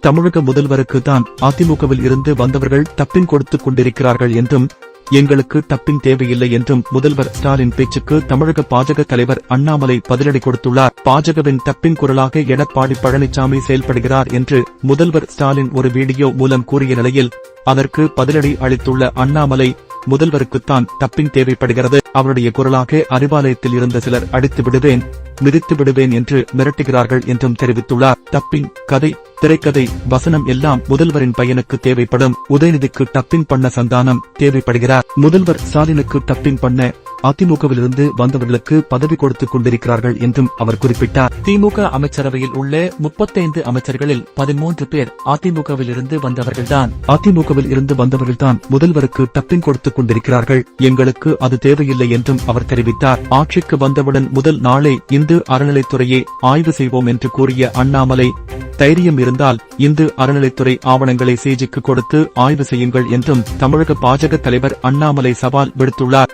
தமிழக முதல்வருக்கு தான் அதிமுகவில் இருந்து வந்தவர்கள் தப்பின் கொடுத்துக் கொண்டிருக்கிறார்கள் என்றும் எங்களுக்கு தப்பின் தேவையில்லை என்றும் முதல்வர் ஸ்டாலின் பேச்சுக்கு தமிழக பாஜக தலைவர் அண்ணாமலை பதிலடி கொடுத்துள்ளார். பாஜகவின் தப்பின் குரலாக எடப்பாடி பழனிசாமி செயல்படுகிறார் என்று முதல்வர் ஸ்டாலின் ஒரு வீடியோ மூலம் கூறிய நிலையில் அதற்கு பதிலடி அளித்துள்ள அண்ணாமலை முதல்வருக்குத்தான் தப்பின் தேவைப்படுகிறது. அவருடைய குரலாக அறிவாலயத்தில் இருந்த சிலர் அடித்து விடுவேன் மிதித்து விடுவேன் என்று மிரட்டுகிறார்கள் என்றும் தெரிவித்துள்ளார். டப்பிங் கதை திரைக்கதை வசனம் எல்லாம் முதல்வரின் பையனுக்கு தேவைப்படும். உதயநிதிக்கு டப்பிங் பண்ண சந்தானம் தேவைப்படுகிறார். முதல்வர் ஸ்டாலினுக்கு டப்பிங் பண்ண அதிமுகவிலிருந்து வந்தவர்களுக்கு பதவி கொடுத்துக் கொண்டிருக்கிறார்கள் என்றும் அவர் குறிப்பிட்டார். திமுக அமைச்சரவையில் உள்ள முப்பத்தைந்து அமைச்சர்களில் பதிமூன்று பேர் அதிமுகவில் இருந்து வந்தவர்கள்தான். அதிமுகவில் இருந்து வந்தவர்கள்தான் முதல்வருக்கு டப்பிங் கொடுத்துக் கொண்டிருக்கிறார்கள். எங்களுக்கு அது தேவையில்லை என்றும் அவர் தெரிவித்தார். ஆட்சிக்கு வந்தவுடன் முதல் நாளே இந்து அறநிலைத்துறையை ஆய்வு செய்வோம் என்று கூறிய அண்ணாமலை தைரியம் இருந்தால் இந்து அறநிலைத்துறை ஆவணங்களை சிஜிக்கு கொடுத்து ஆய்வு செய்யுங்கள் என்றும் தமிழக பாஜக தலைவர் அண்ணாமலை சவால் விடுத்துள்ளார்.